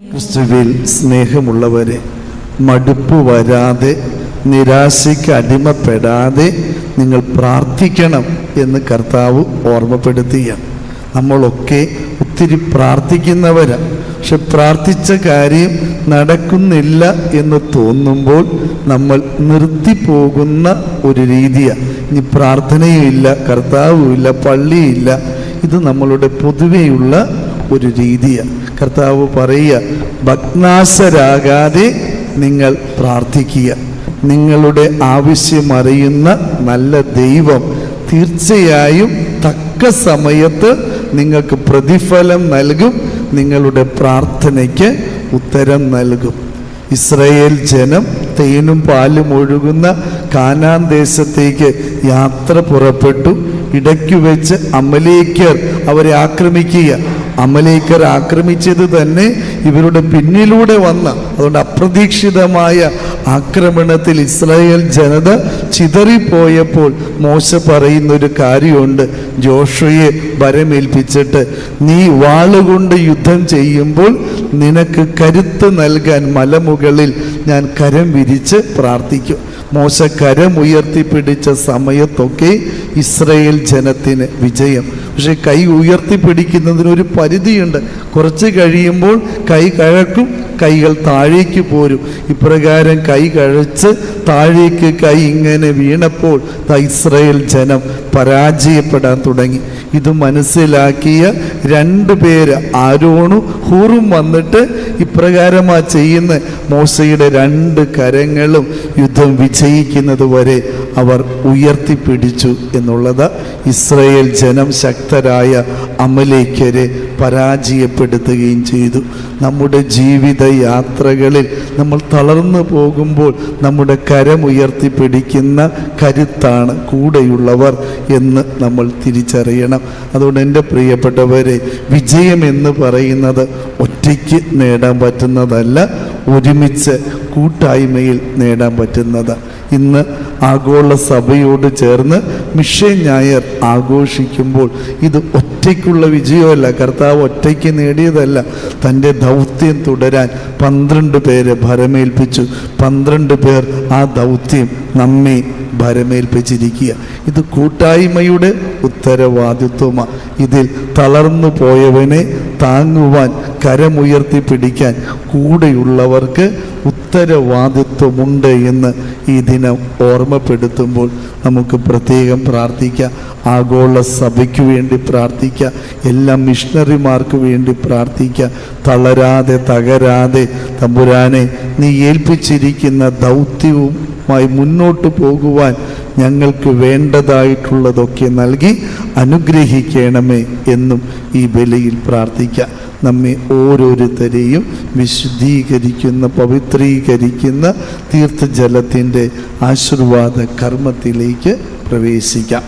ക്രിസ്തുവിൽ സ്നേഹമുള്ളവരെ മടുപ്പ് വരാതെ നിരാശയ്ക്ക് അടിമപ്പെടാതെ നിങ്ങൾ പ്രാർത്ഥിക്കണം എന്ന് കർത്താവ് ഓർമ്മപ്പെടുത്തിയ നമ്മളൊക്കെ ഒത്തിരി പ്രാർത്ഥിക്കുന്നവരാണ് പക്ഷെ പ്രാർത്ഥിച്ച കാര്യം നടക്കുന്നില്ല എന്ന് തോന്നുമ്പോൾ നമ്മൾ നിർത്തിപ്പോകുന്ന ഒരു രീതിയാണ് ഇനി പ്രാർത്ഥനയും ഇല്ല കർത്താവും ഇല്ല. പള്ളിയില്ല ഇത് നമ്മളുടെ പൊതുവെയുള്ള ഒരു രീതിയാണ് കർത്താവ് പറയുക ഭഗ്നാസരാകാതെ നിങ്ങൾ പ്രാർത്ഥിക്കുക. നിങ്ങളുടെ ആവശ്യം അറിയുന്ന നല്ല ദൈവം തീർച്ചയായും തക്ക സമയത്ത് നിങ്ങൾക്ക് പ്രതിഫലം നൽകും. നിങ്ങളുടെ പ്രാർത്ഥനയ്ക്ക് ഉത്തരം നൽകും. ഇസ്രയേൽ ജനം തേനും പാലും ഒഴുകുന്ന കാനാൻ ദേശത്തേക്ക് യാത്ര പുറപ്പെട്ടു. ഇടയ്ക്കു വെച്ച് അമലേക്കർ അവരെ ആക്രമിക്കുക. അമലേക്കർ ആക്രമിച്ചത് തന്നെ ഇവരുടെ പിന്നിലൂടെ വന്ന അതുകൊണ്ട് അപ്രതീക്ഷിതമായ ആക്രമണത്തിൽ ഇസ്രായേൽ ജനത ചിതറിപ്പോയപ്പോൾ മോശ പറയുന്ന ഒരു കാര്യമുണ്ട്. ജോഷയെ വരമേൽപ്പിച്ചിട്ട് നീ വാളുകൊണ്ട് യുദ്ധം ചെയ്യുമ്പോൾ നിനക്ക് കരുത്ത് നൽകാൻ മലമുകളിൽ ഞാൻ കരം വിരിച്ച് പ്രാർത്ഥിക്കും. മോശ കരം ഉയർത്തിപ്പിടിച്ച സമയത്തൊക്കെ ഇസ്രയേൽ ജനത്തിന് വിജയം. പക്ഷെ കൈ ഉയർത്തിപ്പിടിക്കുന്നതിന് ഒരു പരിധിയുണ്ട്. കുറച്ച് കഴിയുമ്പോൾ കൈ കഴക്കും കൈകൾ താഴേക്ക് പോരും. ഇപ്രകാരം കൈ കഴച്ച് താഴേക്ക് കൈ ഇങ്ങനെ വീണപ്പോൾ ഇസ്രയേൽ ജനം പരാജയപ്പെടാൻ തുടങ്ങി. ഇത് മനസ്സിലാക്കിയ രണ്ട് പേര് ആരോണും ഹൂറും വന്നിട്ട് ഇപ്രകാരമാ ചെയ്യുന്ന മോശയുടെ രണ്ട് കരങ്ങളും യുദ്ധം വിജയിക്കുന്നത് വരെ അവർ ഉയർത്തിപ്പിടിച്ചു എന്നുള്ളത് ഇസ്രയേൽ ജനം ശക്തരായ അമലേക്കരെ പരാജയപ്പെടുത്തുകയും ചെയ്തു. നമ്മുടെ ജീവിത യാത്രകളിൽ നമ്മൾ തളർന്നു പോകുമ്പോൾ നമ്മുടെ കരമുയർത്തി ഉയർത്തിപ്പിടിക്കുന്ന കരുത്താണ് കൂടെയുള്ളവർ എന്ന് നമ്മൾ തിരിച്ചറിയണം. അതുകൊണ്ട് എന്റെ പ്രിയപ്പെട്ടവരെ വിജയം എന്ന് പറയുന്നത് ഒറ്റയ്ക്ക് നേടാൻ പറ്റുന്നതല്ല ഒരുമിച്ച് കൂട്ടായ്മയിൽ നേടാൻ പറ്റുന്നത്. ഇന്ന് ആഗോള സഭയോട് ചേർന്ന് മിഷൻ ഞായർ ആഘോഷിക്കുമ്പോൾ ഇത് ഒറ്റയ്ക്കുള്ള വിജയമല്ല. കർത്താവ് ഒറ്റയ്ക്ക് നേടിയതല്ല. തന്റെ ദൗത്യം തുടരാൻ പന്ത്രണ്ട് പേരെ ഭരമേൽപ്പിച്ചു. പന്ത്രണ്ട് പേർ ആ ദൗത്യം നമ്മെ ഭരമേൽപ്പിച്ചിരിക്കുക. ഇത് കൂട്ടായ്മയുടെ ഉത്തരവാദിത്വമാണ് ഇതിൽ തളർന്നു പോയവനെ താങ്ങുവാൻ കരമുയർത്തി പിടിക്കാൻ കൂടെയുള്ളവർക്ക് ഉത്തരവാദിത്വമുണ്ട് എന്ന് ഈ ദിനം ഓർമ്മപ്പെടുത്തുമ്പോൾ നമുക്ക് പ്രത്യേകം പ്രാർത്ഥിക്കാം. ആഗോള സഭയ്ക്ക് വേണ്ടി പ്രാർത്ഥിക്കാം. എല്ലാ മിഷണറിമാർക്ക് വേണ്ടി പ്രാർത്ഥിക്കാം. തളരാതെ തകരാതെ തമ്പുരാനെ നീ ഏൽപ്പിച്ചിരിക്കുന്ന ദൗത്യവുമായി മുന്നോട്ട് പോകുവാൻ ഞങ്ങൾക്ക് വേണ്ടതായിട്ടുള്ളതൊക്കെ നൽകി അനുഗ്രഹിക്കണമേ എന്നും ഈ ബലിയിൽ പ്രാർത്ഥിക്കാം. നമ്മെ ഓരോരുത്തരെയും വിശുദ്ധീകരിക്കുന്ന പവിത്രീകരിക്കുന്ന തീർത്ഥജലത്തിന്റെ ആശീർവാദ കർമ്മത്തിലേക്ക് പ്രവേശിക്കാം.